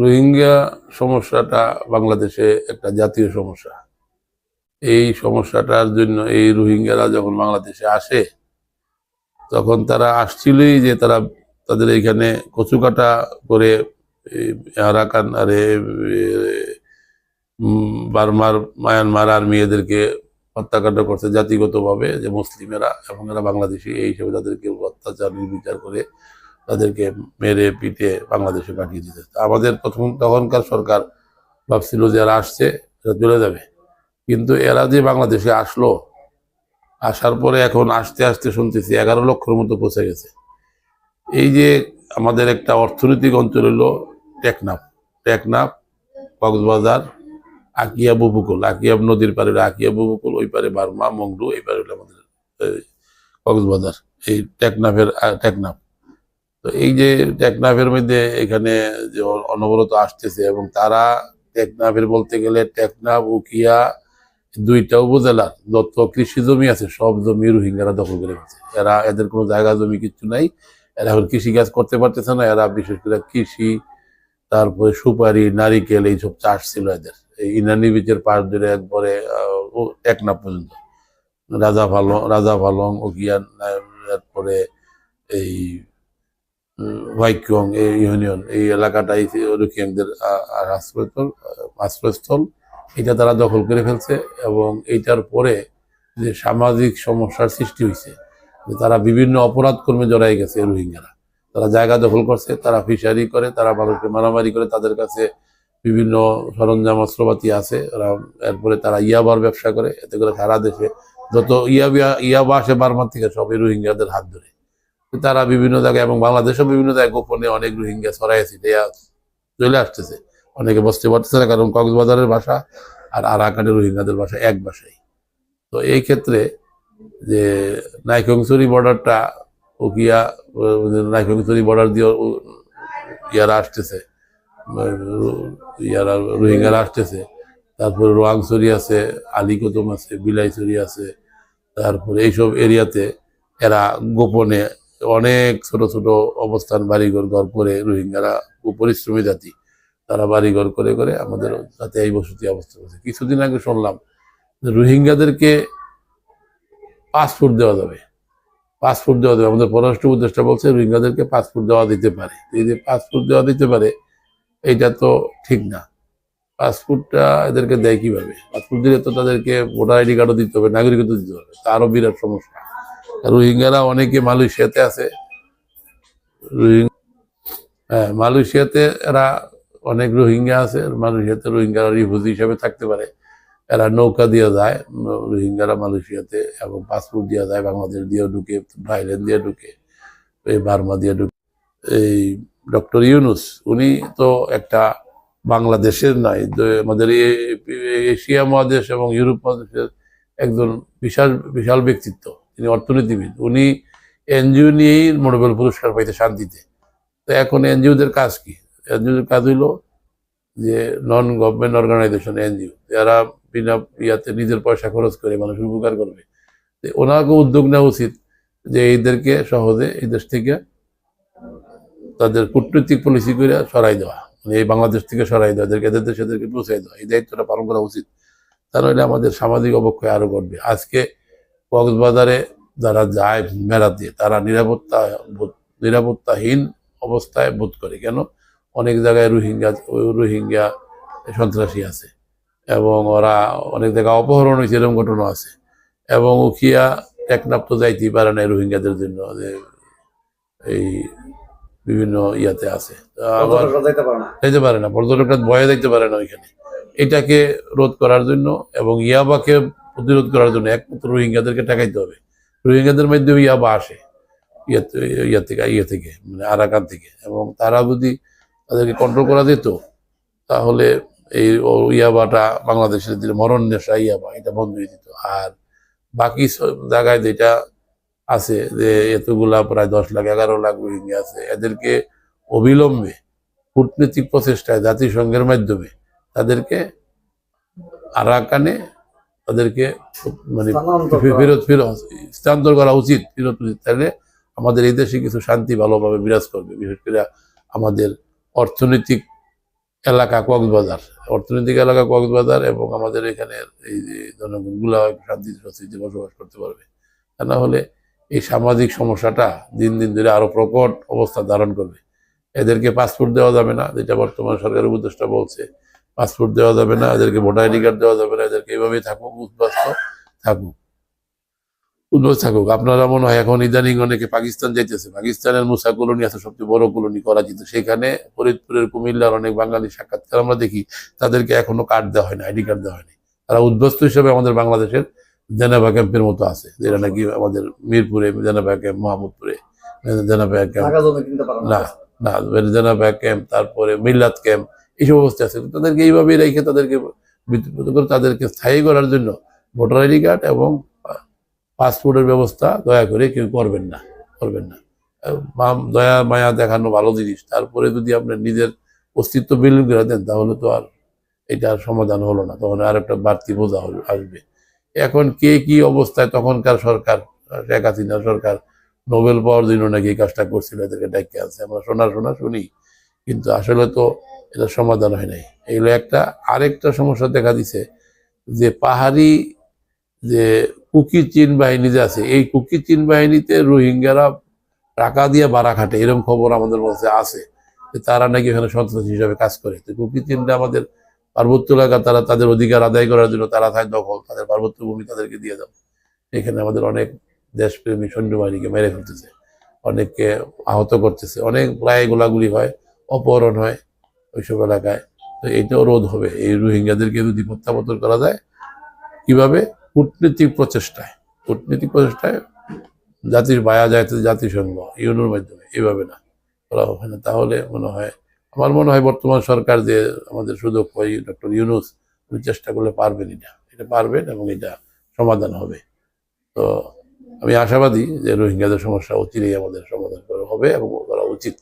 রোহিঙ্গা সমস্যাটা বাংলাদেশে একটা জাতীয় সমস্যা। এই সমস্যাটার জন্য এই রোহিঙ্গারা যখন বাংলাদেশে আসে, তখন তারা আসছিলই যে তারা তাদের এখানে কচুকাটা করে আরাকান আরে বার্মার, মায়ানমার আর মেয়েদেরকে হত্যাকাণ্ড করছে জাতিগতভাবে যে মুসলিমেরা এবং এরা বাংলাদেশি, এই হিসেবে তাদেরকে অত্যাচার, নির্বিচার করে তাদেরকে মেরে পিটে বাংলাদেশে পাঠিয়ে দিতে। আমাদের প্রথম তখনকার সরকার ভাবছিল এরা আসছে, এরা চলে যাবে। কিন্তু এরা যে বাংলাদেশে আসলো, আসার পরে এখন আসতে আসতে শুনতেছি এগারো লক্ষর মতো পৌঁছে গেছে। এই যে আমাদের একটা অর্থনৈতিক অঞ্চল হলো টেকনাফ। টেকনাফ, কক্সবাজার আকিয়াব উপকূল আকিয়াব নদীর পারে হলো আকিয়াব উপকূল ওই পারে বার্মা, মংডু, এই পারে আমাদের কক্সবাজার। এই টেকনাফের টেকনাফ। তো এই যে টেকনাফের মধ্যে এখানে যে অনবরত আসতেছে এবং তারা টেকনাফের বলতে গেলে টেকনাফ, উকিয়া দুইটা উপজেলার যত কৃষি জমি আছে, সব জমি রোহিঙ্গারা দখল করে ফেলছে। এরা, এদের কোনো জায়গা জমি কিচ্ছু নাই। এরা এখন কৃষি কাজ করতে পারতেছে না। এরা বিশেষ করে কৃষি, তারপরে সুপারি, নারিকেল, এইসব চাষ ছিল এদের। এই ইনানি বিচের পাশ ধরে একবারে টেকনাফ পর্যন্ত। রাজা ফালং রাজা ফালং, উকিয়া তারপরে এই ভাইকং এই ইউনিয়ন এই এলাকাটাই রুকিয়াংদের আশ্রয়স্থল আশ্রয়স্থল, এটা তারা দখল করে ফেলছে এবং এইটার পরে যে সামাজিক সমস্যার সৃষ্টি হয়েছে, যে তারা বিভিন্ন অপরাধ কর্মে জড়াই গেছে রোহিঙ্গারা। তারা জায়গা দখল করছে, তারা ফিশারি করে, তারা মানুষকে মারামারি করে, তাদের কাছে বিভিন্ন সরঞ্জাম, অস্ত্রপাতি আছে এরপরে তারা ইয়াবার ব্যবসা করে, এতে করে সারা দেশে যত ইয়াবিয়া ইয়াবা আসে বার্মার থেকে সব এই রোহিঙ্গাদের হাত ধরে। তারা বিভিন্ন জায়গায় এবং বাংলাদেশেও বিভিন্ন জায়গায় গোপনে অনেক রোহিঙ্গা ছড়াইছে চলে আসতেছে। অনেকে বসতে পারতেছে না, কারণ কক্সবাজারের ভাষা আর আরাকানের রোহিঙ্গাদের ভাষা এক ভাষাই। তো এই ক্ষেত্রে যে নাইকংসরি বর্ডারটা উকিয়া নাইকংসরি বর্ডার দিয়ে ইয়ারা আসতেছে, ইয়ারা রোহিঙ্গারা আসতেছে। তারপরে রোয়াংছড়ি আছে, আলিকদম আছে বিলাইছড়ি আছে, তারপরে এইসব এরিয়াতে এরা গোপনে অনেক ছোট ছোট অবস্থান বাড়িঘর, ঘর করে রোহিঙ্গারা পরিশ্রমী জাতি। তারা বাড়িঘর করে করে আমাদের যাতে এই বসতি অবস্থা করছে। কিছুদিন আগে শুনলাম রোহিঙ্গাদেরকে পাসপোর্ট দেওয়া যাবে। পাসপোর্ট দেওয়া যাবে। আমাদের পররাষ্ট্র উপদেষ্টা বলছে রোহিঙ্গাদেরকে পাসপোর্ট দেওয়া দিতে পারে। এই যে পাসপোর্ট দেওয়া দিতে পারে, এইটা তো ঠিক না। পাসপোর্টটা এদেরকে দেয় কীভাবে? পাসপোর্ট দিলে তো তাদেরকে ভোটার আইডি কার্ডও দিতে হবে, নাগরিকত্ব দিতে হবে। তারও বিরাট সমস্যা। রোহিঙ্গারা অনেকে মালয়েশিয়াতে আছে। হ্যাঁ মালয়েশিয়াতে এরা অনেক রোহিঙ্গা আছে। মালয়েশিয়াতে রোহিঙ্গারা রিফিউজি হিসাবে থাকতে পারে। এরা নৌকা দিয়ে যায়, রোহিঙ্গারা মালয়েশিয়াতে এবং পাসপোর্ট দিয়ে যায়, বাংলাদেশ দিয়ে ঢুকে, থাইল্যান্ড দিয়ে ঢুকে, এই বার্মা দিয়ে ঢুকে। এই ডক্টর ইউনুস, উনি তো একটা বাংলাদেশের নয় আমাদের এশিয়া মহাদেশ এবং ইউরোপ মহাদেশের একজন বিশাল বিশাল ব্যক্তিত্ব। তিনি অর্থনীতিবিদ। উনি এনজিও নিয়েই নোবেল পুরস্কার পাইতে শান্তিতে। তো এখন এনজিওদের কাজ কি? এনজিওদের কাজ হইল যে নন গভর্নমেন্ট অর্গানাইজেশন এনজিও, যারা বিনা ইয়াতে নিজের পয়সা খরচ করে মানুষের উপকার করবে। ওনাকে উদ্যোগ নেওয়া উচিত যে এইদেরকে সহজে এই দেশ থেকে তাদের কূটনৈতিক পলিসি করে সরাই দেওয়া। মানে এই বাংলাদেশ থেকে সরাই দেওয়া, এদেরকে এদের দেশে এদেরকে পৌঁছাই দেওয়া। এই দায়িত্বটা পালন করা উচিত। তা নইলে আমাদের সামাজিক অবক্ষয় আরও ঘটবে। আজকে কক্সবাজারে যারা যায় বেড়াতে তারা নিরাপত্তা নিরাপত্তাহীন অবস্থায় বোধ করে। কেন? অনেক জায়গায় রোহিঙ্গা রোহিঙ্গা সন্ত্রাসী আছে এবং ওরা অনেক জায়গায় অপহরণ হয়েছে এরকম ঘটনা আছে। এবং উখিয়া টেকনাপ তো যাইতেই পারে না রোহিঙ্গাদের জন্য যে এই বিভিন্ন ইয়াতে আছে। আবার পর্যটকরা যাইতে পারে না। যাইতে পারে না পর্যটকরা ভয়ে যাইতে পারে না ওইখানে। এটাকে রোধ করার জন্য এবং ইয়াবাকে প্রতিরোধ করার জন্য একমাত্র রোহিঙ্গাদেরকে টাকাইতে হবে। রোহিঙ্গাদের মাধ্যমে ইয়াবা আসে ইয়ে ইয়া থেকে ইয়ে থেকে মানে আরাকান থেকে। এবং তারা যদি তাদেরকে কন্ট্রোল করা যেত, তাহলে এই ইয়াবাটা বাংলাদেশের যে মরণ নেশা ইয়াবা, এটা বন্ধ হয়ে যেত। আর বাকি জায়গায় যেটা আছে যে এতগুলা প্রায় দশ লাখ, এগারো লাখ রোহিঙ্গা আছে, এদেরকে অবিলম্বে কূটনৈতিক প্রচেষ্টায় জাতিসংঘের মাধ্যমে তাদেরকে আরাকানে তাদেরকে মানে ফেরত ফেরত স্থানান্তর করা উচিত ফেরত উচিত। তাহলে আমাদের এই দেশে কিছু শান্তি ভালোভাবে বিরাজ করবে বিশেষ করে আমাদের অর্থনৈতিক এলাকা কক্সবাজার। অর্থনৈতিক এলাকা কক্সবাজার এবং আমাদের এখানে এই যে জনগণগুলো শান্তি স্বস্তিতে বসবাস করতে পারবে। তা না হলে এই সামাজিক সমস্যাটা দিন দিন ধরে আরও প্রকট অবস্থা ধারণ করবে। এদেরকে পাসপোর্ট দেওয়া যাবে না যেটা বর্তমান সরকারের উপদেষ্টা বলছে। পাসপোর্ট দেওয়া যাবে না এদেরকে ভোটার আইডি কার্ড দেওয়া যাবে না এদেরকে এইভাবেই থাকুক উদ্বাস্ত থাকুক। উদ্বাস্ত থাকুক। আপনারা মনে হয় এখন ইদানিং অনেকে পাকিস্তান যাইতেছে। পাকিস্তানের মুসা কলোনি আছে সবচেয়ে বড় কলোনি করাচিতে। সেখানে ফরিদপুরের কুমিল্লার অনেক বাঙালি সাক্ষাৎকার। আমরা দেখি তাদেরকে এখনও কার্ড দেওয়া হয়নি আইডি কার্ড দেওয়া হয়নি। তারা উদ্বস্ত হিসেবে আমাদের বাংলাদেশের জেনেভা ক্যাম্পের মতো আছে যেটা নাকি আমাদের মিরপুরে জেনেভা ক্যাম্প মোহাম্মদপুরে জেনেভা ক্যাম্প। না না জেনেভা ক্যাম্প তারপরে মিল্লাত ক্যাম্প এইসব অবস্থা আছে। তাদেরকে এইভাবেই রেখে তাদেরকে করে তাদেরকে স্থায়ী করার জন্য ভোটার আইডি কার্ড এবং পাসপোর্টের ব্যবস্থা দয়া করে কেউ করবেন না করবেন না। দয়া, মায়া দেখানো ভালো জিনিস। তারপরে যদি আপনার নিজের অস্তিত্ব বিলীন করে দেন, তাহলে তো আর এটার সমাধান হলো না। তখন আর একটা বাড়তি বোঝা আসবে। এখন কে কি অবস্থায় তখনকার সরকার, শেখ হাসিনা সরকার, নোবেল পাওয়ার জন্য নাকি এই কাজটা করছিল? এদেরকে ডেকে আছে আমরা শোনা শোনা শুনি। কিন্তু আসলে তো এটা সমাধান হয় নাই। এগুলো একটা আরেকটা সমস্যা দেখা দিছে যে পাহাড়ি যে কুকি চীন বাহিনী যে আছে, এই কুকি চীন বাহিনীতে রোহিঙ্গারা টাকা দিয়ে বাড়া খাটে এরকম খবর আমাদের মধ্যে আছে তারা নাকি এখানে সন্ত্রাসী হিসাবে কাজ করে। তো কুকি চীনটা আমাদের পার্বত্য এলাকা, তারা তাদের অধিকার আদায় করার জন্য তারা থাকে দখল, তাদের পার্বত্য ভূমি তাদেরকে দিয়ে দাও। এখানে আমাদের অনেক দেশপ্রেমী সৈন্যবাহিনীকে মেরে ফেলতেছে, অনেককে আহত করতেছে, অনেক প্রায় গোলাগুলি হয়, অপহরণ হয়। ওইসব এলাকায়। তো এইটাও রোধ হবে। এই রোহিঙ্গাদেরকে যদি প্রত্যাবর্তন করা যায়, কীভাবে? কূটনীতিক প্রচেষ্টায়। কূটনীতিক প্রচেষ্টায় জাতির বায়া যায় জাতিসংঘ, ইউনোর মাধ্যমে। এইভাবে না করা হবে না। তাহলে মনে হয়, আমার মনে হয় বর্তমান সরকার যে আমাদের সুযোগ হয় ডক্টর ইউনুস, উনি চেষ্টা করলে পারবেন এটা এটা পারবেন এবং এটা সমাধান হবে। তো আমি আশাবাদী যে রোহিঙ্গাদের সমস্যা অচিরেই আমাদের সমাধান করা হবে এবং করা উচিত।